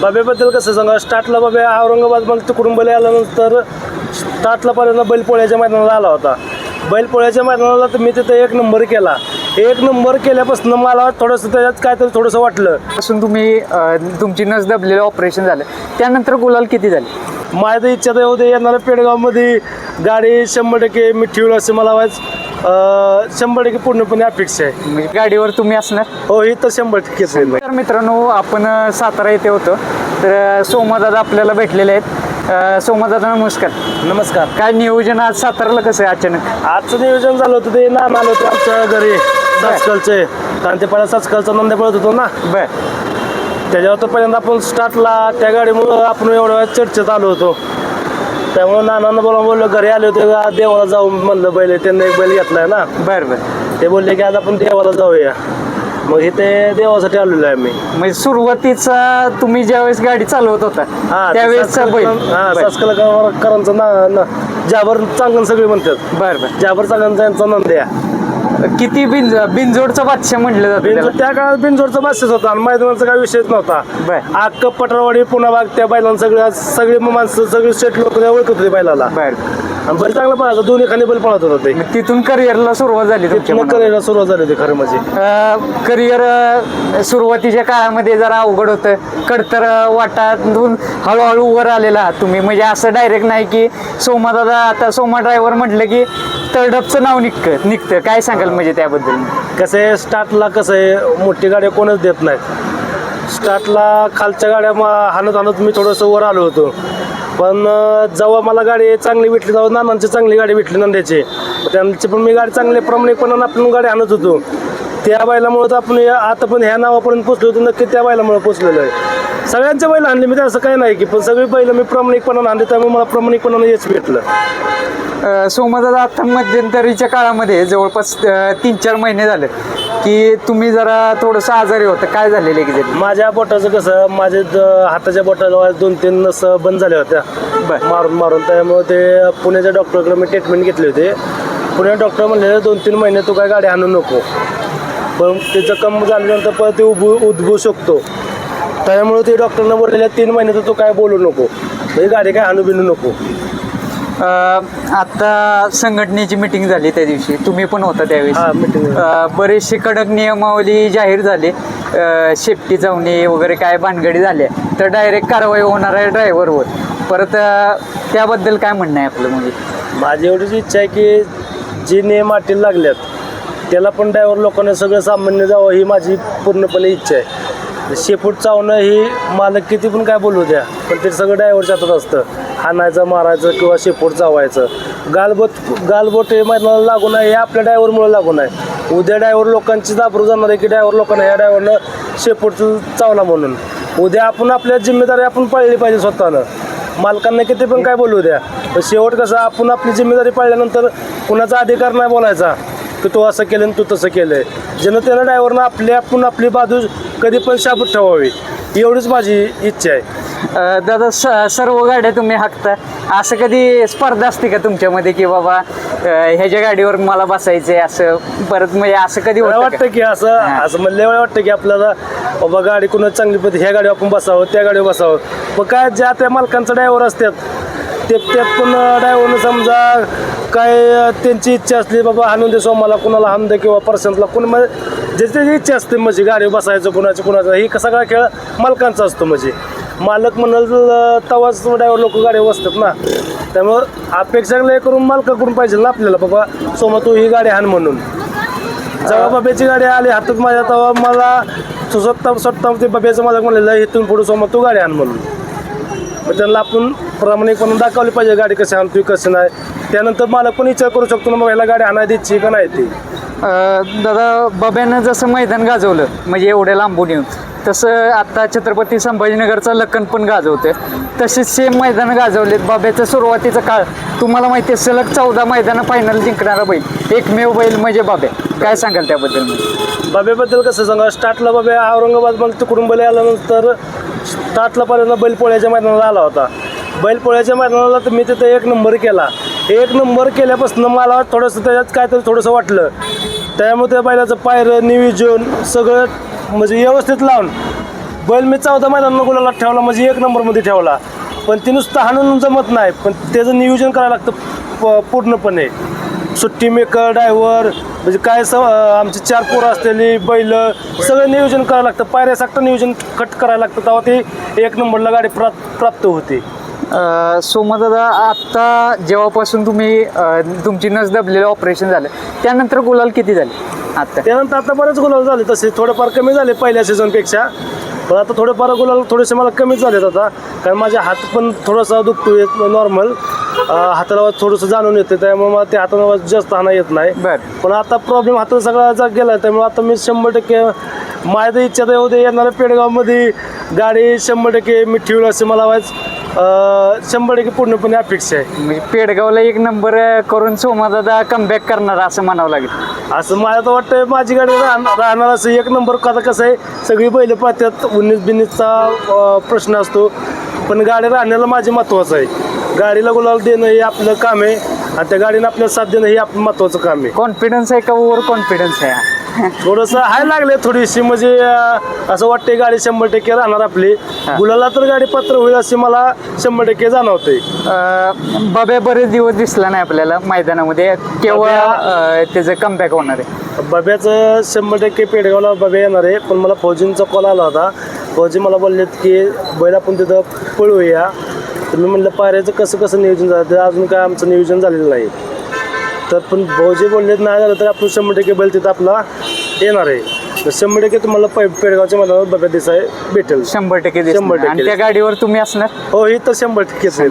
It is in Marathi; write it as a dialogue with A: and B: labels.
A: बाबेबद्दल कसं सांगा? स्टार्टला बाबे औरंगाबाद मग तिकडून बैल आल्यानंतर स्टार्टला पहिल्यांदा बैलपोळ्याच्या मैदानाला आला होता. बैलपोळ्याच्या मैदानाला तर मी तिथं एक नंबर केला. एक नंबर केल्यापासून मला थोडंसं त्याच्यात काहीतरी थोडंसं वाटलं.
B: पासून तुम्ही अं, तुमची नस दबलेलं ऑपरेशन झालं. त्यानंतर गुलाल किती झाले?
A: माझ्या तर इच्छा तर होते येणाऱ्या पेडगावमध्ये गाडी शंभर टक्के मी ठेवलं असे मला अं, शंभर टक्के पूर्णपणे अपेक्षा आहे.
B: म्हणजे गाडीवर तुम्ही असणार?
A: हो ही तर शंभर टक्केच आहे
B: तर मित्रांनो आपण सातारा येथे होतो. तर सोमादादा आपल्याला भेटलेले आहेत. सोमादादा नमस्कार.
A: नमस्कार.
B: काय नियोजन आज साताराला कसं आहे अचानक?
A: आजचं नियोजन झालं होतं ते ना आलं होतं आमच्या घरी साचकलचे कारण ते पहिला साचकलचा नंद्या पळत होतो ना.
B: बर.
A: त्याच्यावर तर पहिल्यांदा आपण स्टार्टला त्या गाडीमुळं आपण एवढ्या वेळा चर्चेत आलो होतो. त्यामुळे नानांना बोला बोललो घरी आले होते "आ, देवाला जाऊ म्हणलं बैल त्यांनी एक बैल घेतलाय ना.
B: बर बर.
A: ते बोलले की आज आपण देवाला जाऊया. मग इथे देवासाठी आलेलो आहे आम्ही.
B: म्हणजे सुरुवातीचा तुम्ही ज्यावेळेस गाडी चालवत होता बैल.
A: हा
B: बर.
A: सासकलकरांचं ना ना जाबर चांगलं सगळे म्हणतात.
B: बर बर.
A: जाबर चांगलं यांचा नंद्या.
B: किती बिन बिनजोडचा बादशाह म्हटलं जातं?
A: त्या काळात बिनजोडचा बादशाच होता आणि मैदानाचा काही विषयच नव्हता. अख्ख पटरवाडी पुन्हा भाग त्या बैलांना सगळं सगळी माणसं सगळी स्टेट लोक ओळखत होते बैलाला.
B: बर.
A: आणि बैल चांगला पळायचा. दोन्ही खाली बैल पळत होता ते.
B: मग तिथून करिअरला सुरुवात झाली तुमच्या मनावर.
A: करायला सुरुवात झाली होती खरं म्हणजे.
B: करिअर सुरुवातीच्या काळामध्ये जरा अवघड होतं. कडतर वाटातून हळूहळू वर आलेला आहात तुम्ही. म्हणजे असं डायरेक्ट नाही की सोमा दादा आता सोमा ड्रायव्हर म्हटलं की तळडपचं नाव निघतं निघतं काय सांगाल म्हणजे त्याबद्दल?
A: कसं आहे स्टार्टला कसं आहे मोठी गाड्या कोणच देत नाहीत. स्टार्टला खालच्या गाड्या म- हाणत हाणत मी थोडंसं वर आलो होतो. पण जेव्हा मला गाडी चांगली भेटली तेव्हा नानांची चांगली गाडी भेटली नंद्याची. त्यांची पण मी गाडी चांगली प्रामाणिकपणानं आपण गाडी आणत होतो. त्या बैलामुळे तर आपण आता पण ह्या नावापर्यंत पोचलो होतो नक्की त्या बैलामुळे पोचलेलो आहे. सगळ्यांच्या बैल आणले मी तर असं काही नाही की पण सगळी बैल मी प्रामाणिकपणानं आणले त्यामुळे मला प्रामाणिकपणानं यश भेटलं.
B: सोमा दादा आता मध्यंतरीच्या काळामध्ये जवळपास तीन चार महिने झाले की तुम्ही जरा थोडंसं आजारी होतं. काय झालेलं एक्झॅक्ट
A: माझ्या बोटाचं कसं माझे हाताच्या बोटाला दोन तीन नस बंद झाल्या होत्या. मारून मारून. त्यामुळे ते पुण्याच्या डॉक्टरकडे मी ट्रीटमेंट घेतली होती. पुण्या डॉक्टर म्हणले दोन तीन महिने तू काय गाडी आणू नको. पण ते जखम झाल्यानंतर परत ते उभू उद्भवू शकतो. त्यामुळे ते डॉक्टरनं बोललेल्या तीन महिने तर तू काय बोलू नको. म्हणजे गाडी काय आणू बिनू नको.
B: आता संघटनेची मिटिंग झाली त्या दिवशी. तुम्ही पण होता त्यावेळेस. बरेचसे कडक नियमावली जाहीर झाले. शेफ्टी जाऊने वगैरे काय भानगडी झाल्या. तर डायरेक्ट कारवाई होणार आहे ड्रायव्हरवर परत त्याबद्दल काय म्हणणं आहे आपलं म्हणजे
A: माझी एवढीच इच्छा आहे की जे नियम अटी लागल्यात त्याला पण ड्रायव्हर लोकांना सगळं सामान्य जावं ही माझी पूर्णपणे इच्छा आहे. शेपूट चावणं ही मालक किती पण काय बोलू द्या पण ते सगळं ड्रायव्हरच्या हातात असतं. हाणायचं मारायचं किंवा शेपूट चावायचं गालबोट गालबोट हे मैदानाला लागू नये हे आपल्या ड्रायव्हरमुळे लागू नये. उद्या ड्रायव्हर लोकांची दाबरू जाणार आहे की ड्रायव्हर लोकांना या ड्रायव्हरनं शेपूट चावला म्हणून. उद्या आपण आपल्या जिम्मेदारी आपण पाळली पाहिजे स्वतःनं. मालकांना किती पण काय बोलू द्या शेवट कसं आपण आपली जिम्मेदारी पाळल्यानंतर कुणाचा अधिकार नाही बोलायचा की तू असं केलं आणि तू तसं केलंय. ज्यानं त्यानं ड्रायव्हरनं आपली आपण आपली बाजू कधी पण शाबूत ठेवावी. एवढीच माझी इच्छा आहे.
B: दादा स सर्व गाड्या तुम्ही हाकता असं कधी स्पर्धा असते का तुमच्यामध्ये की बाबा ह्याच्या गाडीवर मला बसायचंय असं परत म्हणजे असं कधी
A: मला वाटतं
B: का?
A: असं. असं म्हणल्या वेळा वाटतं की आपल्याला बाबा गाडी कुणा चांगली पद्धती ह्या गाडीवर आपण बसावं त्या गाडीवर बसावं मग काय ज्या त्या मालकांचा ड्रायव्हर असतात ते त्यात पण ड्रायव्हरनं समजा काय त्यांची इच्छा असली बाबा हाणून दे सोमाला कुणाला हाणून दे किंवा पर्सनला कोण ज्याची त्याची इच्छा असते म्हणजे गाडी बसायचं कुणाचं कुणाचं ही काय खेळ मालकांचा असतो म्हणजे मालक म्हणाल तवाच ड्रायव्हर लोक गाडीवर बसतात ना. त्यामुळं अपेक्षा लय करून मालकाकडून पाहिजे ना आपल्याला बाबा सोमा तू ही गाडी हाण म्हणून. जेव्हा बाब्याची गाडी आली हातात माझ्या तेव्हा मला स्वतः स्वतः ते बाब्याचं माझं म्हणलेलं इथून पुढे समोर तू गाडी आण म्हणून. मग त्यांना आपण प्रामाणिकपणे दाखवली पाहिजे गाडी कशी आणतोय कसं नाही. त्यानंतर मला पण विचार करू शकतो ना मग याला गाडी आणायला द्यायची का नाही ती?
B: दादा बाब्यानं जसं मैदान गाजवलं म्हणजे एवढ्या लांबून येऊन तसं आता छत्रपती संभाजीनगरचं लखन पण गाजवते तसेच सेम मैदानं गाजवलेत. बाब्याचा सुरुवातीचा काळ. तुम्हाला माहिती आहे सलग चौदा मैदानं फायनल जिंकणारा बैल. एकमेव बैल म्हणजे बाब्या काय सांगाल त्याबद्दल बाबेबद्दल
A: बाब्याबद्दल कसं सांगा स्टार्टला बाब्या औरंगाबाद मग तिकडून बैल आल्यानंतर स्टार्टला पहिल्यांदा बैलपोळ्याच्या मैदानाला आला होता. बैलपोळ्याच्या मैदानाला तर मी तिथं एक नंबर केला. एक नंबर केल्यापासून मला थोडंसं त्याच्यात काहीतरी थोडंसं वाटलं. त्यामुळे त्या बैलाचं पायरं नियोजन सगळं म्हणजे व्यवस्थित लावून. बैल मी चौदा मैदान गुलाला ठेवला म्हणजे एक नंबरमध्ये ठेवला. पण ते नुसतं हाणून जमत नाही पण त्याचं नियोजन करायला लागतं प- पूर्णपणे. सुट्टी मेकर ड्रायव्हर म्हणजे काय स आमची चार पोरं असलेली बैल सगळं नियोजन करायला लागतं. पायऱ्यासारखं नियोजन कट करायला लागतं तेव्हा ते एक नंबरला गाडी प्राप्त प्राप्त होते.
B: अ, दादा आत्ता जेव्हापासून तुम्ही तुमची नस दबलेलं ऑपरेशन झालं त्यानंतर गुलाल किती झाले? आता.
A: त्यानंतर आता बरेच गुलाल झाले तसे. थोडेफार कमी झाले पहिल्या सीझनपेक्षा पण आता थोडेफार गुलाल थोडेसे मला कमीच झालेत आता. कारण माझा हात पण थोडासा दुखतो नॉर्मल हाताला थोडंसं जाणून येते त्यामुळे मला ते हाताला जास्त हाणा येत नाही. पण आता प्रॉब्लेम हातात सगळा जा गेला त्यामुळे आता मी शंभर टक्के माझ्या इच्छा तर उद्या येणाऱ्या पेडगावमध्ये गाडी शंभर टक्के मी ठेवलं असे मला वाज शंभर टक्के पूर्णपणे अपेक्षा आहे.
B: म्हणजे पेडगावला एक नंबर करून सोमादादा कमबॅक करणार असं म्हणावं लागेल.
A: असं मला तर वाटतं माझी गाडी राहणार राहणार असं एक नंबर कथा कसं आहे सगळी बैल पाहतात उन्नीस बिन्नीसचा प्रश्न असतो. पण गाडी राहण्याला माझे महत्त्वाचं आहे. गाडीला गुलाल देणं हे आपलं काम आहे आणि त्या गाडीनं आपल्याला साथ देणं हे आपलं महत्त्वाचं काम आहे.
B: कॉन्फिडन्स आहे का? ओव्हर कॉन्फिडन्स आहे?
A: थोडंसं हाय लागले थोडीशी म्हणजे अं, असं वाटतंय गाडी शंभर टक्के राहणार आपली. गुलाला तर गाडी पत्र होईल असे मला शंभर टक्के जाणवते
B: अ, बब्या बरेच दिवस दिसला नाही आपल्याला मैदानामध्ये. केव्हा अ, त्याचं कमबॅक होणार आहे.
A: बब्याचं शंभर टक्के पेडगावला बब्या येणार आहे पण मला फौजींचा कॉल आला होता. फौजी मला बोललेत की बैल आपण तिथं पळूया तर मी म्हणलं पायऱ्याचं कसं कसं नियोजन झालं? तर अजून काय आमचं नियोजन झालेलं नाही. तर पण भाऊजी बोललेत नाही झालं तर आपण शंभर टक्के बैल तिथं आपला येणार आहे. तर शंभर टक्के तुम्हाला पै पेडगावच्या मैदानावर बब्या दिसाय भेटेल.
B: शंभर टक्के
A: शंभर. टक्के
B: आणि त्या गाडीवर तुम्ही असणार?
A: हो ही तर शंभर टक्केच आहे